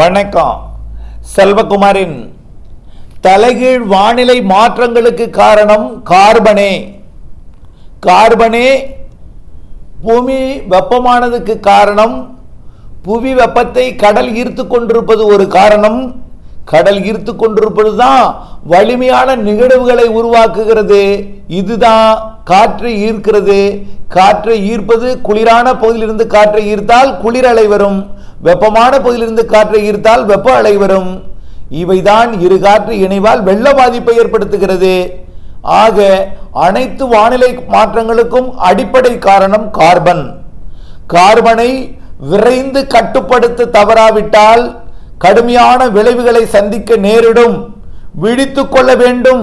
வணக்கம். செல்வகுமாரின் தலைகீழ் வானிலை மாற்றங்களுக்கு காரணம் கார்பனே. கார்பனே பூமி வெப்பமானதுக்கு காரணம் புவி வெப்பத்தை கடல் ஈர்த்து கொண்டிருப்பது ஒரு காரணம். கடல் ஈர்த்து கொண்டிருப்பது தான் வலிமையான நிகழ்வுகளை உருவாக்குகிறது. இதுதான் காற்றை ஈர்க்கிறது. காற்றை ஈர்ப்பது குளிரான பகுதியிலிருந்து காற்றை ஈர்த்தால் குளிர் அலை வரும். வெப்பமான பகுதியிலிருந்து காற்றை ஈர்த்தால் வெப்ப அலை வரும். இவைதான் இரு காற்று இணைவால் வெள்ள பாதிப்பை ஏற்படுத்துகிறது. ஆக அனைத்து வானிலை மாற்றங்களுக்கும் அடிப்படை காரணம் கார்பன். கார்பனை விரைந்து கட்டுப்படுத்த தவறாவிட்டால் கடுமையான விளைவுகளை சந்திக்க நேரிடும். விழித்துக் கொள்ள வேண்டும்.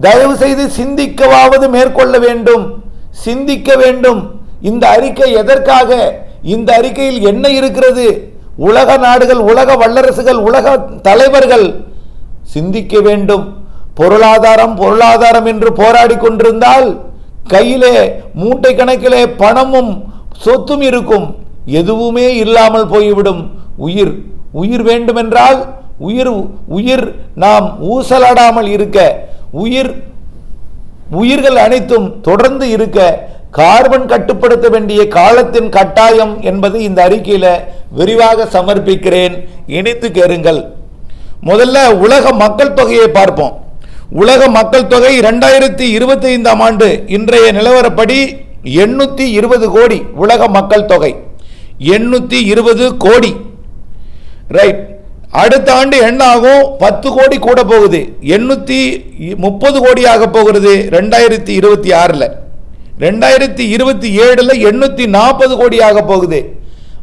தயவு செய்து சிந்திக்கவாவது மேற்கொள்ள வேண்டும். சிந்திக்க வேண்டும். இந்த அறிக்கை எதற்காக? இந்த அறிக்கையில் என்ன இருக்கிறது? உலக நாடுகள் உலக வல்லரசுகள் உலக தலைவர்கள் சிந்திக்க வேண்டும். பொருளாதாரம் பொருளாதாரம் என்று போராடி கொண்டிருந்தால் கையிலே மூட்டை கணக்கிலே பணமும் சொத்தும் இருக்கும். எதுவுமே இல்லாமல் போய்விடும். உயிர் உயிர் வேண்டுமென்றால் உயிர் உயிர் நாம் ஊசலாடாமல் இருக்க உயிர் உயிர்கள் அனைத்தும் தொடர்ந்து இருக்க கார்பன் கட்டுப்படுத்த வேண்டிய காலத்தின் கட்டாயம் என்பது இந்த அறிக்கையில் விரிவாக சமர்ப்பிக்கிறேன். இணைத்து கேருங்கள் முதல்ல உலக மக்கள் தொகையை பார்ப்போம். உலக மக்கள் தொகை இரண்டாயிரத்தி இருபத்தி ஐந்தாம் ஆண்டு இன்றைய நிலவரப்படி எண்ணூற்றி இருபது கோடி உலக மக்கள் தொகை. எண்ணூற்றி இருபது கோடி ரைட் அடுத்த ஆண்டு என்ன ஆகும் பத்து கோடி கூட போகுது. எண்ணூற்றி முப்பது கோடி ஆக போகிறது ரெண்டாயிரத்தி இருபத்தி ஆறில். ரெண்டாயிரத்தி இருபத்தி ஏழில் எண்ணூற்றி நாற்பது கோடி ஆக போகுது.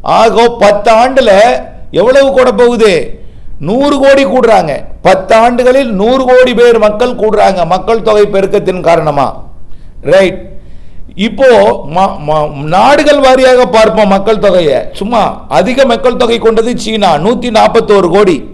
ஆகோ பத்து ஆண்டில் எவ்வளவு கூட போகுது? நூறு கோடி கூடுறாங்க. பத்து ஆண்டுகளில் நூறு கோடி பேர் மக்கள் கூடுறாங்க. மக்கள் தொகை பெருக்கத்தின் காரணமாக ரைட் இப்போ ம- நாடுகள் வாரியாக பார்ப்போம் மக்கள் தொகையை. சும்மா அதிக மக்கள் தொகை கொண்டது சீனா நூற்றி நாற்பத்தோரு கோடி.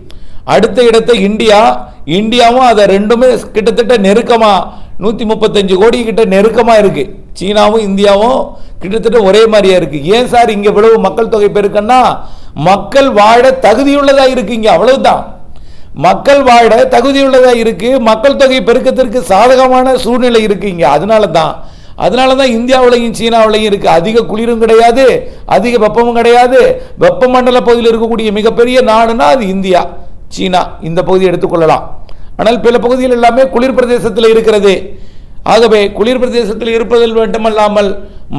அடுத்த இடத்தை இந்தியா இந்தியாவும் அதை ரெண்டுமே கிட்டத்தட்ட நெருக்கமா நூற்றி முப்பத்தஞ்சு கோடி கிட்ட நெருக்கமா இருக்கு. சீனாவும் இந்தியாவும் கிட்டத்தட்ட ஒரே மாதிரியா இருக்கு. ஏன் சார் இங்க இவ்வளவு மக்கள் தொகை பெருக்கன்னா மக்கள் வாழ தகுதியுள்ளதா இருக்கு இங்க அவ்வளவுதான். மக்கள் வாழ தகுதியுள்ளதா இருக்கு மக்கள் தொகை பெருக்கத்திற்கு சாதகமான சூழ்நிலை இருக்கு இங்க. அதனால தான் அதனால தான் இந்தியாவிலையும் சீனாவிலையும் இருக்கு. அதிக குளிரும் கிடையாது அதிக வெப்பமும் கிடையாது. வெப்பமண்டல பகுதியில் இருக்கக்கூடிய மிகப்பெரிய நாடுனா அது இந்தியா சீனா. இந்த பகுதியை எடுத்துக்கொள்ளலாம். ஆனால் பல பகுதிகள் எல்லாமே குளிர் பிரதேசத்தில் இருக்கிறது. ஆகவே குளிர் பிரதேசத்தில் இருப்பதில் மட்டுமல்லாமல்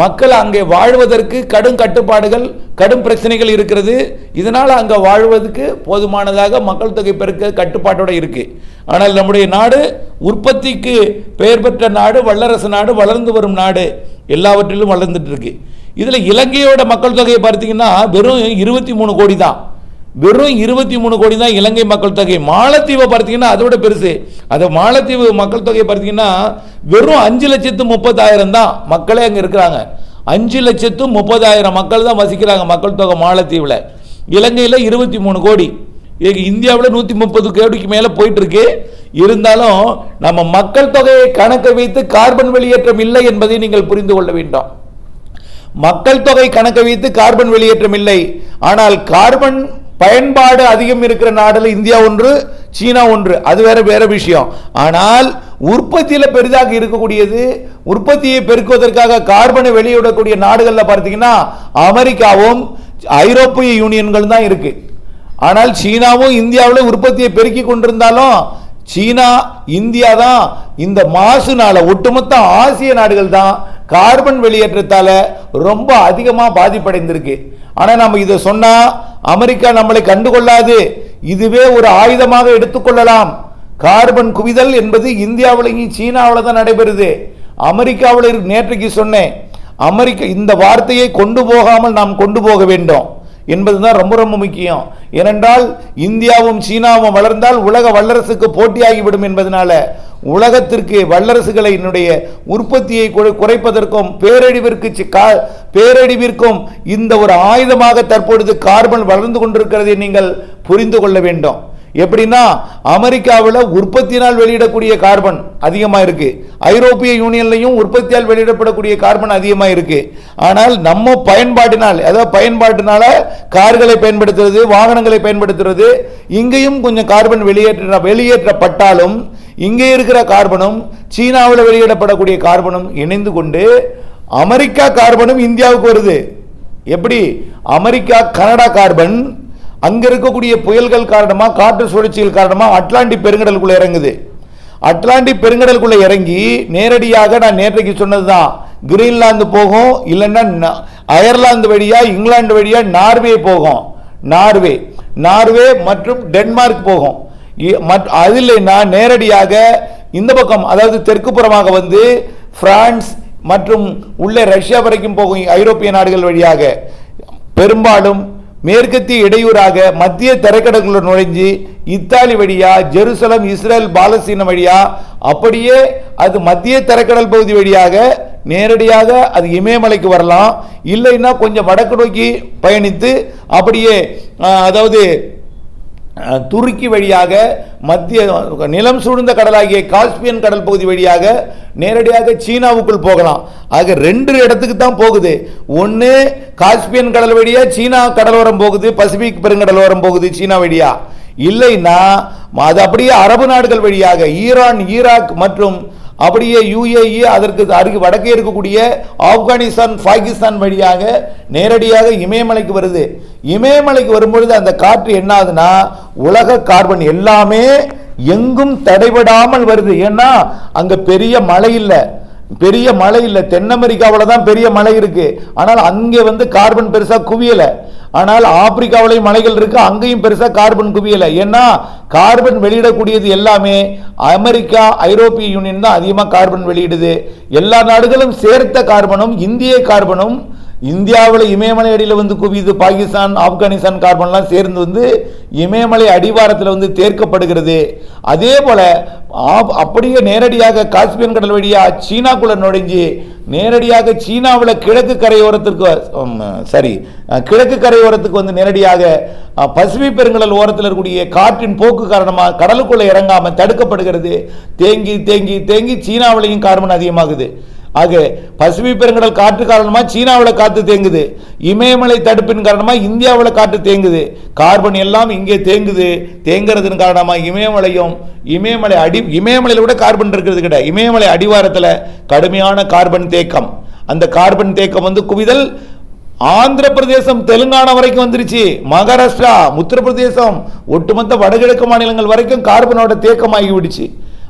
மக்கள் அங்கே வாழ்வதற்கு கடும் கட்டுப்பாடுகள் கடும் பிரச்சனைகள் இருக்கிறது. இதனால் அங்கே வாழ்வதற்கு போதுமானதாக மக்கள் தொகை பெருக்க கட்டுப்பாட்டோடு இருக்குது ஆனால் நம்முடைய நாடு உற்பத்திக்கு பெயர் பெற்ற நாடு வல்லரசு நாடு வளர்ந்து வரும் நாடு எல்லாவற்றிலும் வளர்ந்துட்டு இருக்கு இதில் இலங்கையோட மக்கள் தொகையை பார்த்தீங்கன்னா வெறும் இருபத்தி மூணு கோடி தான். வெறும் இருபத்தி மூணு கோடி தான் இலங்கை மக்கள் தொகை. மாலத்தீவை பார்த்தீங்கன்னா அதோட பெருசு. அது மாலத்தீவு மக்கள் தொகையை பார்த்தீங்கன்னா வெறும் அஞ்சு லட்சத்து முப்பதாயிரம் தான் மக்களே அங்கே இருக்கிறாங்க. அஞ்சு லட்சத்து முப்பதாயிரம் மக்கள் தான் வசிக்கிறாங்க மக்கள் தொகை மாலத்தீவில். இலங்கையில் இருபத்தி மூணு கோடி. இது இந்தியாவில் நூற்றி முப்பது கோடிக்கு மேலே போயிட்டுருக்கு. இருந்தாலும் நம்ம மக்கள் தொகையை கணக்கை வைத்து கார்பன் வெளியேற்றம் இல்லை என்பதை நீங்கள் புரிந்து கொள்ள வேண்டும். மக்கள் தொகை கணக்கை வைத்து கார்பன் வெளியேற்றம் இல்லை. ஆனால் கார்பன் பயன்பாடு அதிகம் இருக்கிற நாடில் இந்தியா ஒன்று சீனா ஒன்று. அது வேற வேற விஷயம். ஆனால் உற்பத்தியில் பெரிதாக இருக்கக்கூடியது உற்பத்தியை பெருக்குவதற்காக கார்பனை வெளியிடக்கூடிய நாடுகளில் பார்த்தீங்கன்னா அமெரிக்காவும் ஐரோப்பிய யூனியன்கள் தான் இருக்குது ஆனால் சீனாவும் இந்தியாவில் உற்பத்தியை பெருக்கி கொண்டிருந்தாலும் சீனா இந்தியா தான் இந்த மாசுனால ஒட்டுமொத்த ஆசிய நாடுகள் தான் கார்பன் வெளியேற்றத்தால ரொம்ப அதிகமாக பாதிப்படைந்திருக்கு. ஆனால் நம்ம இதை சொன்னால் அமெரிக்கா நம்மளை கண்டுகொள்ளாது. இதுவே ஒரு ஆயுதமாக எடுத்துக்கொள்ளலாம். கார்பன் குவிதல் என்பது இந்தியாவிலையும் சீனாவில் தான் நடைபெறுது. அமெரிக்காவில் இரு- நேற்றைக்கு சொன்னேன் அமெரிக்க இந்த வார்த்தையை கொண்டு போகாமல் நாம் கொண்டு போக வேண்டும். என்பதுதான் ரொம்ப ரொம்ப முக்கியம். ஏனென்றால் இந்தியாவும் சீனாவும் வளர்ந்தால் உலக வல்லரசுக்கு போட்டியாகிவிடும் என்பதனால உலகத்திற்கு என்னுடைய உற்பத்தியை குறைப்பதற்கும் பேரழிவிற்கு சி- கா- பேரழிவிற்கும் இந்த ஒரு ஆயுதமாக தற்பொழுது கார்பன் வளர்ந்து கொண்டிருக்கிறதை நீங்கள் புரிந்து கொள்ள வேண்டும். எப்படின்னா அமெரிக்காவில் உற்பத்தியினால் வெளியிடக்கூடிய கார்பன் அதிகமாக இருக்கு. ஐரோப்பிய யூனியன்லையும் உற்பத்தியால் வெளியிடப்படக்கூடிய கார்பன் அதிகமாக இருக்கு. ஆனால் நம்ம பயன்பாட்டினால் அதாவது பயன்பாட்டினால கார்களை பயன்படுத்துறது வாகனங்களை பயன்படுத்துறது இங்கேயும் கொஞ்சம் கார்பன் வெளியேற்ற வெளியேற்றப்பட்டாலும் இங்கே இருக்கிற கார்பனும் சீனாவில் வெளியிடப்படக்கூடிய கார்பனும் இணைந்து கொண்டு அமெரிக்கா கார்பனும் இந்தியாவுக்கு வருது. எப்படி? அமெரிக்கா கனடா கார்பன் அங்க இருக்கக்கூடிய புயல்கள் காரணமா காற்று சுழற்சிகள் காரணமா அட்லாண்டிக் பெருங்கடலுக்குள்ள இறங்குது. அட்லாண்டிக் பெருங்கடலுக்குள்ள இறங்கி நேரடியாக நான் நேற்றைக்கு சொன்னதுதான். கிரீன்லாந்து போகும் இல்லைன்னா அயர்லாந்து வழியா இங்கிலாந்து வழியா நார்வே போகும். நார்வே நார்வே மற்றும் டென்மார்க் போகும். இ- அது இல்லைன்னா நேரடியாக இந்த பக்கம் அதாவது தெற்கு புறமாக வந்து பிரான்ஸ் மற்றும் உள்ளே ரஷ்யா வரைக்கும் போகும் ஐரோப்பிய நாடுகள் வழியாக. பெரும்பாலும் மேற்கத்திய இடையூறாக மத்திய திரைக்கடற்குள்ள நுழைஞ்சு இத்தாலி வழியா ஜெருசலம் இஸ்ரேல் பாலஸ்தீனம் வழியா அப்படியே அது மத்திய திரைக்கடல் பகுதி வழியாக நேரடியாக அது இமயமலைக்கு வரலாம். இல்லைன்னா கொஞ்சம் வடக்கு நோக்கி பயணித்து அப்படியே அதாவது துருக்கி வழியாக மத்திய நிலம் சூழ்ந்த கடலாகிய காஸ்பியன் கடல் பகுதி வழியாக நேரடியாக சீனாவுக்குள் போகலாம். ஆக ரெண்டு இடத்துக்கு தான் போகுது. ஒன்று காஸ்பியன் கடல் வழியாக சீனா கடலோரம் போகுது பசிபிக் பெருங்கடலோரம் போகுது சீனா வழியாக இல்லைன்னா அது அப்படியே அரபு நாடுகள் வழியாக ஈரான் ஈராக் மற்றும் அப்படியே யுஏஇ அதற்கு அருகு வடக்கே இருக்கக்கூடிய ஆப்கானிஸ்தான் பாகிஸ்தான் வழியாக நேரடியாக இமயமலைக்கு வருது. இமயமலைக்கு வரும்பொழுது அந்த காற்று என்ன ஆகுதுன்னா உலக கார்பன் எல்லாமே எங்கும் தடைபடாமல் வருது. ஏன்னா அங்க பெரிய மழை இல்லை. பெரிய மழை இல்லை. தென் அமெரிக்காவில் தான் பெரிய மழை இருக்கு. ஆனால் அங்கே வந்து கார்பன் பெருசாக குவியலை. ஆனால் ஆப்பிரிக்காவிலையும் மலைகள் இருக்கு அங்கேயும் பெருசா கார்பன் குவியலை. ஏன்னா கார்பன் வெளியிடக்கூடியது எல்லாமே அமெரிக்கா ஐரோப்பிய யூனியன் தான் அதிகமாக கார்பன் வெளியிடுது. எல்லா நாடுகளும் சேர்த்த கார்பனும் இந்திய கார்பனும் இந்தியாவில் இமயமலை அடியில் வந்து குவியுது. பாகிஸ்தான் ஆப்கானிஸ்தான் கார்பன்லாம் சேர்ந்து வந்து இமயமலை அடிவாரத்தில் வந்து தேர்க்கப்படுகிறது. அதே போல் ஆப்- அப்படியே நேரடியாக காஸ்பியன் கடல் வழியாக சீனாக்குள்ளே நுழைஞ்சு நேரடியாக சீனாவில் கிழக்கு கரையோரத்திற்கு சரி கிழக்கு கரையோரத்துக்கு வந்து நேரடியாக பசுமை பசிபிக் பெருங்கடல் ஓரத்தில் இருக்கக்கூடிய காற்றின் போக்கு காரணமாக கடலுக்குள்ளே இறங்காமல் தடுக்கப்படுகிறது. தேங்கி தேங்கி தேங்கி சீனாவிலையும் கார்பன் அதிகமாகுது. ஆக பசிபிக் பெருங்கடல் காற்று காரணமாக சீனாவில் காற்று தேங்குது. இமயமலை தடுப்பின் காரணமாக இந்தியாவில் காற்று தேங்குது. கார்பன் எல்லாம் இங்கே தேங்குது. தேங்குறதன் காரணமாக இமயமலையும் இமயமலை அடி இமயமலையில் கூட கார்பன் இருக்கிறது கிடையாது இமயமலை அடிவாரத்தில் கடுமையான கார்பன் தேக்கம். அந்த கார்பன் தேக்கம் வந்து குவிதல் ஆந்திர பிரதேசம் தெலுங்கானா வரைக்கும் வந்துருச்சு. மகாராஷ்டிரா உத்தரப்பிரதேசம் ஒட்டுமொத்த வடகிழக்கு மாநிலங்கள் வரைக்கும் கார்பனோட தேக்கமாகி விடுச்சு.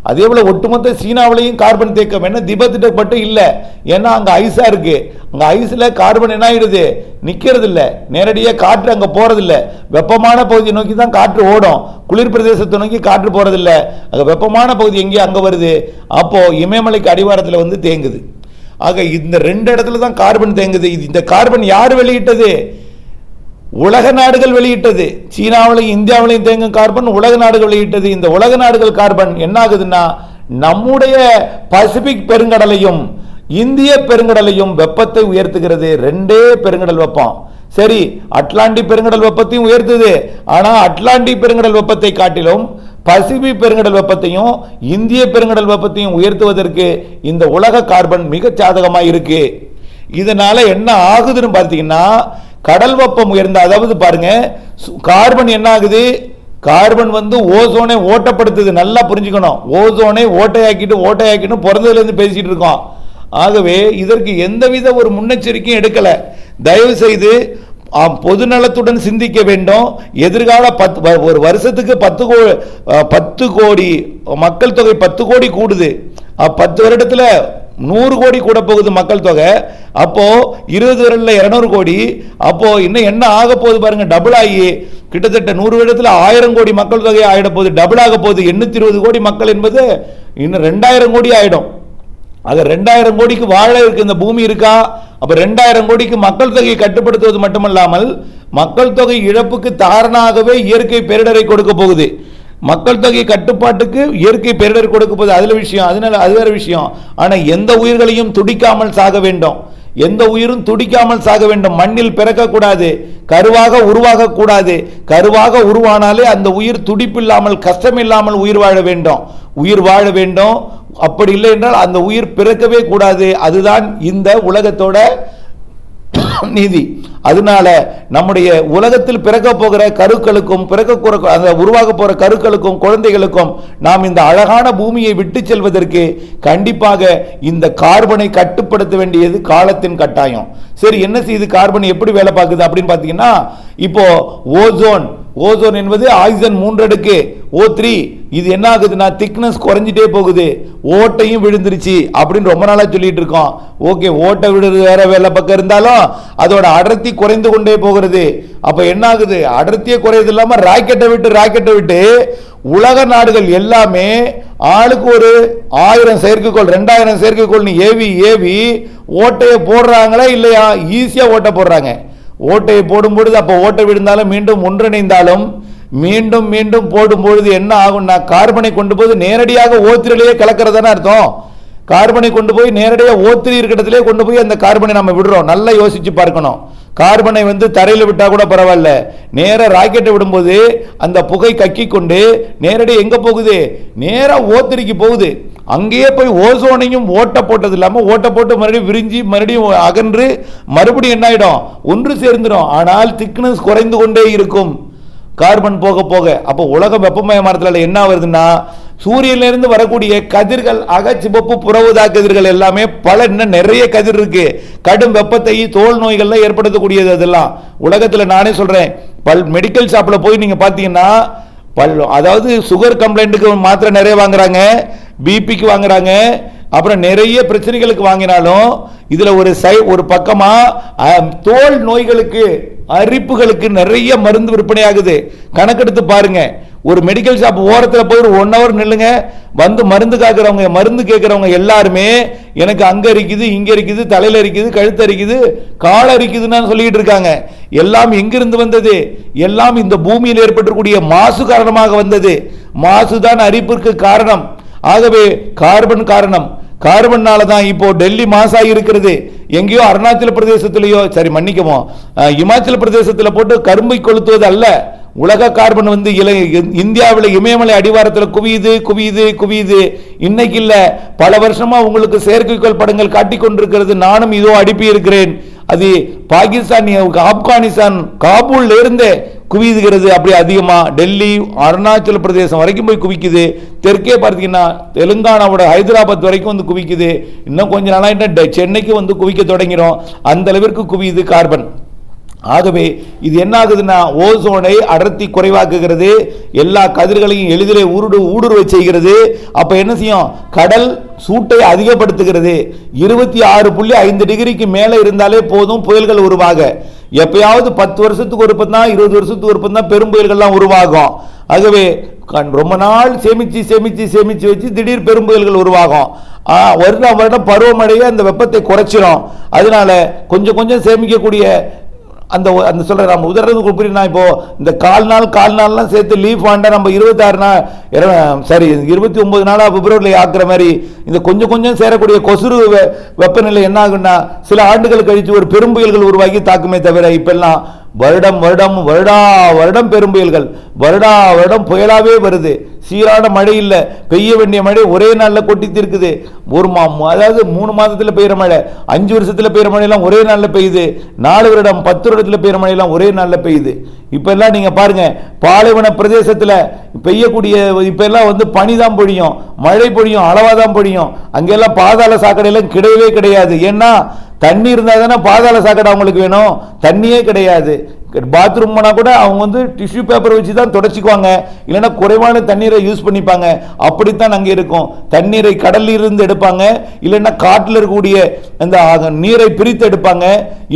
அதே போல ஒட்டுமொத்த சீனாவிலையும் கார்பன் தேக்கம். என்ன? திபத்திட்ட மட்டும் இல்லை. ஏன்னா அங்கே ஐஸாக இருக்குது அங்கே ஐஸில் கார்பன் என்ன ஆகிடுது நிற்கிறது இல்லை நேரடியாக காற்று அங்கே போகிறதில்ல வெப்பமான பகுதியை நோக்கி தான் காற்று ஓடும். குளிர் பிரதேசத்தை நோக்கி காற்று போகிறதில்ல அங்கே வெப்பமான பகுதி எங்கேயும் அங்கே வருது. அப்போது இமயமலைக்கு அடிவாரத்தில் வந்து தேங்குது. ஆக இந்த ரெண்டு இடத்துல தான் கார்பன் தேங்குது. இது இந்த கார்பன் யார் வெளியிட்டது? உலக நாடுகள் வெளியிட்டது. சீனாவிலையும் இந்தியாவிலையும் தேங்கும் கார்பன் உலக நாடுகள் வெளியிட்டது. இந்த உலக நாடுகள் கார்பன் என்ன ஆகுதுன்னா நம்முடைய பசிபிக் பெருங்கடலையும் இந்திய பெருங்கடலையும் வெப்பத்தை உயர்த்துகிறது. ரெண்டே பெருங்கடல் வெப்பம். சரி அட்லாண்டிக் பெருங்கடல் வெப்பத்தையும் உயர்த்துது. ஆனால் அட்லாண்டிக் பெருங்கடல் வெப்பத்தை காட்டிலும் பசிபிக் பெருங்கடல் வெப்பத்தையும் இந்திய பெருங்கடல் வெப்பத்தையும் உயர்த்துவதற்கு இந்த உலக கார்பன் மிக சாதகமாக இருக்கு இதனால என்ன ஆகுதுன்னு பார்த்தீங்கன்னா கடல் வெப்பம் உயர்ந்த அதாவது பாருங்க கார்பன் என்ன ஆகுது கார்பன் வந்து ஓசோனை ஓட்டப்படுத்துது நல்லா புரிஞ்சுக்கணும். ஓசோனை ஓட்டையாக்கிட்டு ஓட்டையாக்கிட்டு பிறந்ததுலேருந்து பேசிட்டு இருக்கோம். ஆகவே இதற்கு எந்தவித ஒரு முன்னெச்சரிக்கையும் எடுக்கலை. தயவு செய்து பொதுநலத்துடன் சிந்திக்க வேண்டும். எதிர்கால பத்து வ- ஒரு வருஷத்துக்கு பத்து கோ பத்து கோடி மக்கள் தொகை பத்து கோடி கூடுது. பத்து வருடத்தில் நூறு கோடி கூட போகுது மக்கள் தொகை. அப்போது இருபது வருடத்துல இரநூறு கோடி. அப்போது இன்னும் என்ன ஆக போகுது பாருங்கள் டபுள் ஆகி கிட்டத்தட்ட நூறு வருடத்தில் ஆயிரம் கோடி மக்கள் தொகை ஆயிட போகுது டபுள் ஆக போகுது. எண்ணூற்றி இருபது கோடி மக்கள் என்பது இன்னும் ரெண்டாயிரம் கோடி ஆகிடும் அது ரெண்டாயிரம் கோடிக்கு வாழ இருக்கு இந்த பூமி இருக்கா? அப்போ ரெண்டாயிரம் கோடிக்கு மக்கள் தொகையை கட்டுப்படுத்துவது மட்டுமல்லாமல் மக்கள் தொகை இழப்புக்கு தாரணாகவே இயற்கை பேரிடரை கொடுக்க போகுது. மக்கள் தொகை கட்டுப்பாட்டுக்கு இயற்கை பேரிடர் கொடுக்க அதில் விஷயம் அதனால அது வேறு விஷயம். ஆனால் எந்த உயிர்களையும் துடிக்காமல் சாக வேண்டும். எந்த உயிரும் துடிக்காமல் சாக வேண்டும். மண்ணில் பிறக்கக்கூடாது. கருவாக உருவாகக்கூடாது. கருவாக உருவானாலே அந்த உயிர் துடிப்பில்லாமல் கஷ்டமில்லாமல் உயிர் வாழ வேண்டும். உயிர் வாழ வேண்டும். அப்படி இல்லை என்றால் அந்த உயிர் பிறக்கவே கூடாது. அதுதான் இந்த உலகத்தோட நீதி. அதனால நம்முடைய உலகத்தில் பிறக்க போகிற கருக்களுக்கும் பிறக்க அந்த உருவாக போகிற கருக்களுக்கும் குழந்தைகளுக்கும் நாம் இந்த அழகான பூமியை விட்டு செல்வதற்கு கண்டிப்பாக இந்த கார்பனை கட்டுப்படுத்த வேண்டியது காலத்தின் கட்டாயம். சரி என்ன செய்யுது? கார்பன் எப்படி வேலை பார்க்குது அப்படின்னு பார்த்தீங்கன்னா இப்போ ஓசோன் ஓசோன் என்பது ஆக்சிஜன் மூன்றடுக்கு. ஓ த்ரீ இது என்ன ஆகுதுன்னா திக்னஸ் குறைஞ்சிட்டே போகுது. ஓட்டையும் விழுந்துருச்சு அப்படின்னு ரொம்ப நாளாக சொல்லிட்டு இருக்கோம். ஓகே ஓட்டை விடுறது வேற வேலை. பக்கம் இருந்தாலும் அதோட அடர்த்தி குறைந்து கொண்டே போகிறது. அப்போ என்ன ஆகுது? அடர்த்தியே குறையது இல்லாமல் ராக்கெட்டை விட்டு ராக்கெட்டை விட்டு உலக நாடுகள் எல்லாமே ஆளுக்கு ஒரு ஆயிரம் செயற்கைக்கோள் ரெண்டாயிரம் செயற்கைக்கோள்னு ஏவி ஏவி ஓட்டையை போடுறாங்களா இல்லையா? ஈஸியாக ஓட்டை போடுறாங்க. ஓட்டையை போடும்பொழுது அப்போ ஓட்டை விழுந்தாலும் மீண்டும் ஒன்றிணைந்தாலும் மீண்டும் மீண்டும் போடும் பொழுது என்ன ஆகும்னா கார்பனை கொண்டு போய் நேரடியாக ஓத்திரிலேயே கலக்கிறதான அர்த்தம். கார்பனை கொண்டு போய் நேரடியாக ஓத்திரி இருக்கிறதுலே கொண்டு போய் அந்த கார்பனை நம்ம விடுறோம். நல்லா யோசிச்சு பார்க்கணும். கார்பனை வந்து தரையில் விட்டால் கூட பரவாயில்ல. நேராக ராக்கெட்டை விடும்போது அந்த புகை கக்கி கொண்டு நேரடி எங்கே போகுது? நேராக ஓத்திரிக்கு போகுது. அங்கேயே போய் ஓசோனையும் ஓட்ட போட்டது இல்லாமல் ஓட்ட போட்டு மறுபடியும் விரிஞ்சு மறுபடியும் அகன்று மறுபடியும் என்ன ஆகிடும் ஒன்று சேர்ந்துடும் ஆனால் திக்னஸ் குறைந்து கொண்டே இருக்கும். கார்பன் போக போக. அப்போ உலக வெப்பமயமானத்தில் என்ன வருதுன்னா சூரியனிலிருந்து வரக்கூடிய கதிர்கள் அகச்சிவப்பு புறவுதா கதிர்கள் எல்லாமே பல இன்னும் நிறைய கதிர் இருக்கு. கடும் வெப்பத்தை தோல் நோய்கள்லாம் ஏற்படுத்தக்கூடியது அதெல்லாம். உலகத்தில் நானே சொல்கிறேன் பல் மெடிக்கல் ஷாப்பில் போய் நீங்கள் பார்த்தீங்கன்னா பல் அதாவது சுகர் கம்ப்ளைண்ட்டுக்கு மாத்திரை நிறைய வாங்குறாங்க பிபிக்கு வாங்குறாங்க அப்புறம் நிறைய பிரச்சனைகளுக்கு வாங்கினாலும் இதில் ஒரு சை ஒரு பக்கமாக தோல் நோய்களுக்கு அரிப்புகளுக்கு நிறைய மருந்து விற்பனை ஆகுது கணக்கெடுத்து பாருங்க. ஒரு மெடிக்கல் ஷாப் ஓரத்தில் போய் ஒரு ஒன் ஹவர் நில்லுங்க. வந்து மருந்து காக்குறவங்க மருந்து கேட்குறவங்க எல்லாருமே எனக்கு அங்கே இருக்குது இங்கே இருக்குது தலையில் இருக்குது கழுத்து அரிக்குது கால் அரிக்குதுன்னு சொல்லிட்டு இருக்காங்க. எல்லாம் எங்கிருந்து வந்தது? எல்லாம் இந்த பூமியில் ஏற்பட்டக்கூடிய மாசு காரணமாக வந்தது. மாசுதான் அரிப்பிற்கு காரணம். ஆகவே கார்பன் காரணம். கார்பன்னால தான் இப்போ டெல்லி மாசாக இருக்கிறது எங்கேயோ அருணாச்சல பிரதேசத்திலேயோ சரி மன்னிக்கவும் இமாச்சல பிரதேசத்தில் போட்டு கரும்பை கொளுத்துவது அல்ல. உலக கார்பன் வந்து இலை இந்தியாவில் இமயமலை அடிவாரத்தில் குவியுது குவியுது குவியுது. இன்னைக்கு இல்லை பல வருஷமா உங்களுக்கு செயற்கைக்கோள் படங்கள் காட்டி கொண்டிருக்கிறது. நானும் இதோ அனுப்பி இருக்கிறேன் அது பாகிஸ்தான் ஆப்கானிஸ்தான் காபூல்ல இருந்தே குவிதுகிறது அப்படியே அதிகமாக டெல்லி அருணாச்சல பிரதேசம் வரைக்கும் போய் குவிக்குது. தெற்கே பார்த்தீங்கன்னா தெலுங்கானாவோட ஹைதராபாத் வரைக்கும் வந்து குவிக்குது. இன்னும் கொஞ்சம் நாளாக சென்னைக்கு வந்து குவிக்க தொடங்கிறோம். அந்த அளவிற்கு குவியுது கார்பன். ஆகவே இது என்ன ஆகுதுன்னா ஓசோனை அடர்த்தி குறைவாக்குகிறது. எல்லா கதிர்களையும் எளிதிலே ஊடுரு ஊடுருவை செய்கிறது. அப்போ என்ன செய்யும்? கடல் சூட்டை அதிகப்படுத்துகிறது. இருபத்தி ஆறு புள்ளி ஐந்து டிகிரிக்கு மேலே இருந்தாலே போதும் புயல்கள் உருவாக. எப்பயாவது பத்து வருஷத்துக்கு ஒரு தான் இருபது வருஷத்துக்கு ஒரு தான் பெரும் புயல்கள்லாம் உருவாகும். ஆகவே கண்- ரொம்ப நாள் சேமித்து சேமித்து சேமித்து வச்சு திடீர் பெரும் புயல்கள் உருவாகும். வருடம் வருடம் பருவமழையை அந்த வெப்பத்தை குறைச்சிரும். அதனால கொஞ்சம் கொஞ்சம் சேமிக்கக்கூடிய அந்த அந்த சொல்கிற நம்ம உதாரணத்துக்கு கூப்பிடுனா இப்போது இந்த கால் நாள் கால் நாள்லாம் சேர்த்து லீவ் வாண்டா நம்ம இருபத்தாறு நாள் சரி சாரி இருபத்தி ஒம்பது நாளாக பிப்ரவரியில் ஆக்குற மாதிரி இந்த கொஞ்சம் கொஞ்சம் சேரக்கூடிய கொசுறு வெ- வெப்பநிலை என்ன ஆகுன்னா சில ஆண்டுகள் கழித்து ஒரு பெரும்புயல்கள் உருவாகி தாக்குமே தவிர இப்பெல்லாம் வருடம் வருடம் வருடா வருடம் பெரும்புயல்கள். வருடா வருடம் புயலாகவே வருது. சீரான மழை இல்லை. பெய்ய வேண்டிய மழை ஒரே நாளில் கொட்டி தீர்க்குது. ஒரு மா அதாவது மூணு மாதத்தில் பெய்கிற மழை அஞ்சு வருஷத்தில் பெய்கிற மழையெல்லாம் ஒரே நாளில் பெய்யுது. நாலு வருடம் பத்து வருடத்தில் பெய்கிற மழையெல்லாம் ஒரே நாளில் பெய்யுது. இப்போல்லாம் எல்லாம் பாருங்கள் பாலைவன பிரதேசத்தில் பெய்யக்கூடிய இப்போ எல்லாம் வந்து பனி தான் பொழியும் மழை பொழியும் அளவாக தான் பொழியும். அங்கெல்லாம் பாதாள சாக்கடையெல்லாம் கிடையவே கிடையாது. ஏன்னா தண்ணி இருந்தால் தானே பாதாள சாக்கடை அவங்களுக்கு வேணும்? தண்ணியே கிடையாது. பாத்ரூம் போனால் கூட அவங்க வந்து டிஷ்யூ பேப்பர் வச்சு தான் தொடச்சிக்குவாங்க. இல்லைன்னா குறைவான தண்ணீரை யூஸ் பண்ணிப்பாங்க. அப்படித்தான் அங்கே இருக்கும். தண்ணீரை கடலில் இருந்து எடுப்பாங்க. இல்லைன்னா காட்டில் இருக்கக்கூடிய அந்த நீரை பிரித்து எடுப்பாங்க.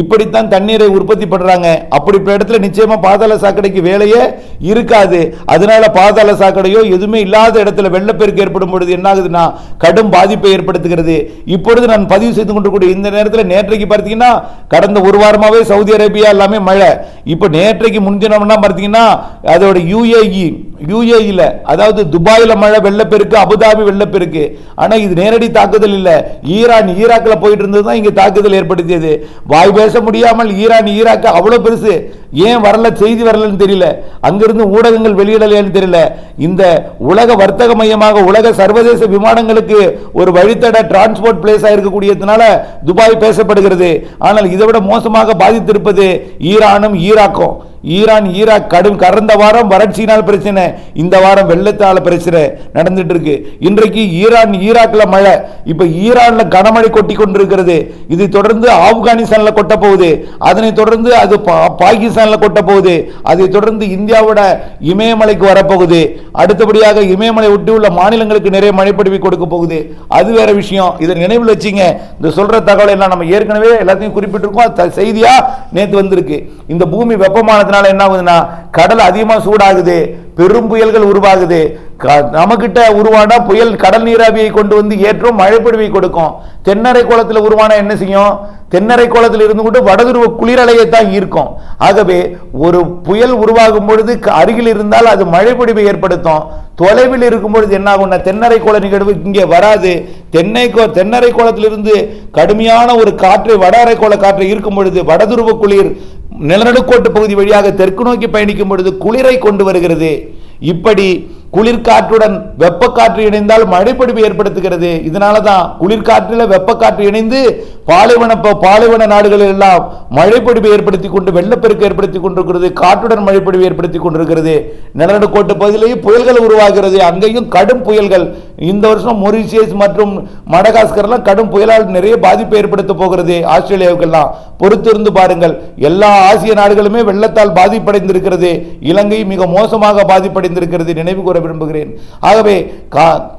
இப்படித்தான் தண்ணீரை உற்பத்தி பண்ணுறாங்க அப்படி இடத்துல நிச்சயமாக பாதாள சாக்கடைக்கு வேலையே இருக்காது. அதனால பாதாள சாக்கடையோ எதுவுமே இல்லாத இடத்துல வெள்ளப்பெருக்கு ஏற்படும் பொழுது என்ன ஆகுதுன்னா கடும் பாதிப்பை ஏற்படுத்துகிறது. இப்பொழுது நான் பதிவு செய்து கொண்டிருக்கூடிய இந்த நேரத்தில் நேற்றைக்கு பார்த்தீங்கன்னா கடந்த ஒரு வாரமாகவே சவுதி அரேபியா எல்லாமே மழை. இப்போ நேற்றைக்கு முன்தினம்னா பார்த்தீங்கன்னா அதோட யூஏஇ யுஏஇ அதாவது துபாயில் மழை வெள்ளப்பெருக்கு அபுதாபி வெள்ளப்பெருக்கு. ஆனால் இது நேரடி தாக்குதல் இல்லை. ஈரான் ஈராக்கில் போயிட்டு இருந்தது தான் இங்கே தாக்குதல் ஏற்படுத்தியது. வாய் பேச முடியாமல் ஈரான் ஈராக்கு அவ்வளோ பெருசு. ஏன் வரல செய்தி வரலன்னு தெரியல. அங்கிருந்து ஊடகங்கள் வெளியிடலையான்னு தெரியல. இந்த உலக வர்த்தக மையமாக உலக சர்வதேச விமானங்களுக்கு ஒரு வழித்தட டிரான்ஸ்போர்ட் பிளேஸா இருக்கக்கூடியதுனால துபாய் பேசப்படுகிறது. ஆனால் இதை விட மோசமாக பாதித்திருப்பது ஈரானும் ஈராக்கும். ஈரான் ஈராக் கடும் கடந்த வாரம் வறட்சியினால் பிரச்சனை. இந்த வாரம் வெள்ளத்தால் பிரச்சனை நடந்துட்டு இருக்கு இன்றைக்கு ஈரான் ஈராக்ல மழை. இப்ப ஈரான்ல கனமழை கொட்டி கொண்டிருக்கிறது. இது தொடர்ந்து ஆப்கானிஸ்தான்ல கொட்ட போகுது. அதனை தொடர்ந்து அது பா- பாகிஸ்தான்ல கொட்ட போகுது. அதை தொடர்ந்து இந்தியாவோட இமயமலைக்கு வரப்போகுது. அடுத்தபடியாக இமயமலை ஒட்டி உள்ள மாநிலங்களுக்கு நிறைய மழைப்பொழிவு கொடுக்க போகுது. அது வேற விஷயம். இதை நினைவில் வச்சுங்க. இந்த சொல்ற தகவல் எல்லாம் நம்ம ஏற்கனவே எல்லாத்தையும் குறிப்பிட்டிருக்கோம். அது செய்தியா நேற்று வந்திருக்கு. இந்த பூமி வெப்பமானதுனால என்ன ஆகுதுன்னா கடல் அதிகமா சூடாகுது பெரும் புயல்கள் உருவாகுது. நமக்கிட்ட உருவானா புயல் கடல் நீராவியை கொண்டு வந்து ஏற்றும் மழைப்பொழிவை கொடுக்கும். தென்னரை குளத்தில் உருவான என்ன செய்யும்? தென்னரை குளத்தில் இருந்து கொண்டு வடதுருவ குளிரலையை தான் ஈர்க்கும். ஆகவே ஒரு புயல் உருவாகும் பொழுது அருகில் இருந்தால் அது மழைப்பொழிவை ஏற்படுத்தும். தொலைவில் இருக்கும் பொழுது என்ன ஆகும்னா தென்னரை குள நிகழ்வு இங்கே வராது. தென்னை கோ- தென்னரை குளத்திலிருந்து கடுமையான ஒரு காற்று வட அரைக்கோள காற்று ஈர்க்கும் பொழுது வடதுருவ குளிர் நிலநடுக்கோட்டு பகுதி வழியாக தெற்கு நோக்கி பயணிக்கும் பொழுது குளிரை கொண்டு வருகிறது. இப்படி குளிர்காற்றுடன் வெப்பக்காற்று இணைந்தால் மழைப்பொழிவு ஏற்படுத்துகிறது. இதனால தான் குளிர்காற்றில் வெப்பக்காற்று இணைந்து பாலைவன ப- பாலைவன நாடுகளில் எல்லாம் மழைப்பொழிவு ஏற்படுத்தி கொண்டு வெள்ளப்பெருக்கு ஏற்படுத்தி கொண்டிருக்கிறது காற்றுடன் மழைப்பொழிவு ஏற்படுத்தி கொண்டிருக்கிறது. நிலநடுக்கோட்டு பகுதியிலேயும் புயல்கள் உருவாகிறது. அங்கேயும் கடும் புயல்கள் இந்த வருஷம் மொரிஷியஸ் மற்றும் மடகாஸ்கர்லாம் கடும் புயலால் நிறைய பாதிப்பை ஏற்படுத்த போகிறது ஆஸ்திரேலியாவுக்கெல்லாம். பொறுத்திருந்து பாருங்கள் எல்லா ஆசிய நாடுகளுமே வெள்ளத்தால் பாதிப்படைந்திருக்கிறது. இலங்கை மிக மோசமாக பாதிப்படைந்திருக்கிறது நினைவு கூற விரும்புகிறேன். ஆகவே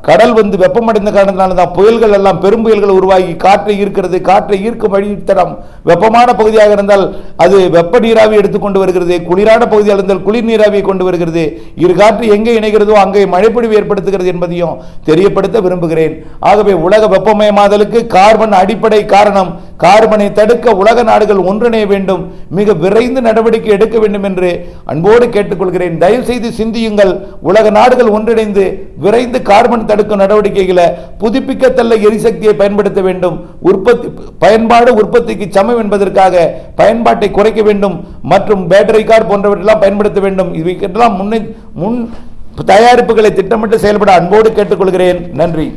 கடல் வந்து வெப்பமடைந்த காரணத்தினால தான் புயல்கள் எல்லாம் பெரும் புயல்கள் உருவாகி காற்றை ஈர்க்கிறது. காற்றை ஈர்க்கும் வழித்தடம் வெப்பமான பகுதியாக இருந்தால் அது வெப்ப நீராவி எடுத்துக்கொண்டு வருகிறது. குளிரான பகுதியாக இருந்தால் குளிர் நீராவியை கொண்டு வருகிறது. இரு காற்று எங்கே இணைகிறதோ அங்கே மழைப்பொழிவு ஏற்படுத்துகிறது என்பதையும் தெரியப்படுத்த விரும்புகிறேன். ஆகவே உலக வெப்பமயமாதலுக்கு கார்பன் அடிப்படை காரணம் கார்பனை தடுக்க உலக நாடுகள் ஒன்றிணைய வேண்டும் மிக விரைந்து நடவடிக்கை எடுக்க வேண்டும் என்று அன்போடு கேட்டுக்கொள்கிறேன். தயவு செய்து சிந்தியுங்கள் உலக நாடுகள் ஒன்றிணைந்து விரைந்து கார்பன் தடுக்கும் நடவடிக்கைகளை புதுப்பிக்கத்தள்ள எரிசக்தியை பயன்படுத்த வேண்டும். உற்பத்தி பயன்பாடு உற்பத்திக்கு சமம் என்பதற்காக பயன்பாட்டை குறைக்க வேண்டும் மற்றும் பேட்டரி கார் போன்றவற்றெல்லாம் பயன்படுத்த வேண்டும். இவைக்கெல்லாம் முன்னே முன் தயாரிப்புகளை திட்டமிட்டு செயல்பட அன்போடு கேட்டுக்கொள்கிறேன். நன்றி.